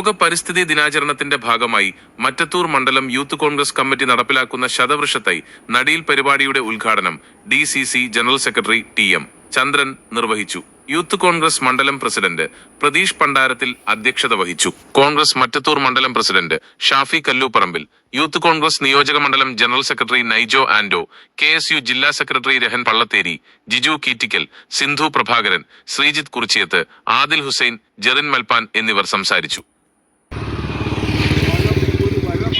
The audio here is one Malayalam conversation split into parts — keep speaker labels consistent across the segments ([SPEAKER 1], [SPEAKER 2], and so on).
[SPEAKER 1] ലോക പരിസ്ഥിതി ദിനാചരണത്തിന്റെ ഭാഗമായി മറ്റത്തൂർ മണ്ഡലം യൂത്ത് കോൺഗ്രസ് കമ്മിറ്റി നടപ്പിലാക്കുന്ന ശതവൃഷത്തൈ നടിയിൽ പരിപാടിയുടെ ഉദ്ഘാടനം D general secretary T M Chandran നിർവഹിച്ചു. യൂത്ത് കോൺഗ്രസ് മണ്ഡലം പ്രസിഡന്റ് പ്രതീഷ് പണ്ടാരത്തിൽ അധ്യക്ഷത വഹിച്ചു. കോൺഗ്രസ് മറ്റത്തൂർ മണ്ഡലം പ്രസിഡന്റ് ഷാഫി കല്ലൂപ്പറമ്പിൽ യൂത്ത് കോൺഗ്രസ് നിയോജക മണ്ഡലം general secretary Naijo Ando K S U ജില്ലാ സെക്രട്ടറി രഹൻ പള്ളത്തേരി ജിജു കീറ്റിക്കൽ സിന്ധു പ്രഭാകരൻ ശ്രീജിത്ത് കുറിച്ചിയത്ത് ആദിൽ ഹുസൈൻ ജെറിൻ മൽപാൻ എന്നിവർ സംസാരിച്ചു
[SPEAKER 2] ഒരു വരമാണ്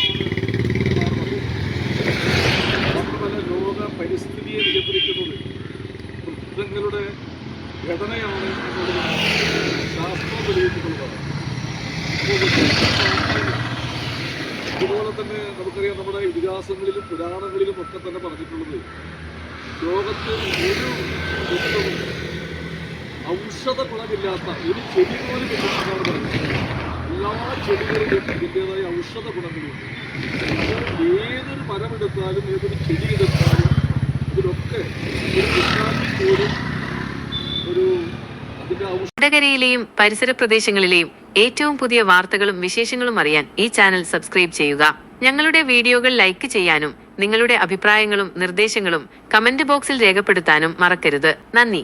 [SPEAKER 2] മാത്രമല്ല ലോക പരിസ്ഥിതിയെ നിയന്ത്രിക്കുന്നത് വൃദ്ധങ്ങളുടെ ഘടനയാണ് ശാസ്ത്രം തെളിയിച്ചിട്ടുള്ളതാണ് അതുപോലെ തന്നെ നമുക്കറിയാം നമ്മുടെ ഇതിഹാസങ്ങളിലും പുരാണങ്ങളിലും ഒക്കെ തന്നെ പറഞ്ഞിട്ടുള്ളത് ലോകത്ത് ഒരു വൃക്ഷവും ഔഷധ ഗുണമില്ലാത്ത ഒരു ചെടി പോലും ഇല്ലാത്തതാണ് പറയുന്നത്. എല്ലാ ചെടികളിലും ഇതിന്റെതായ ഔഷധ ഗുണങ്ങളുണ്ട്. ഏതൊരു മരമെടുത്താലും ഏതൊരു ചെടി എടുത്താലും ഒരു
[SPEAKER 3] വടകരയിലെയും പരിസര പ്രദേശങ്ങളിലെയും ഏറ്റവും പുതിയ വാർത്തകളും വിശേഷങ്ങളും അറിയാൻ ഈ ചാനൽ സബ്സ്ക്രൈബ് ചെയ്യുക. ഞങ്ങളുടെ വീഡിയോകൾ ലൈക്ക് ചെയ്യാനും നിങ്ങളുടെ അഭിപ്രായങ്ങളും നിർദ്ദേശങ്ങളും കമന്റ് ബോക്സിൽ രേഖപ്പെടുത്താനും മറക്കരുത്. നന്ദി.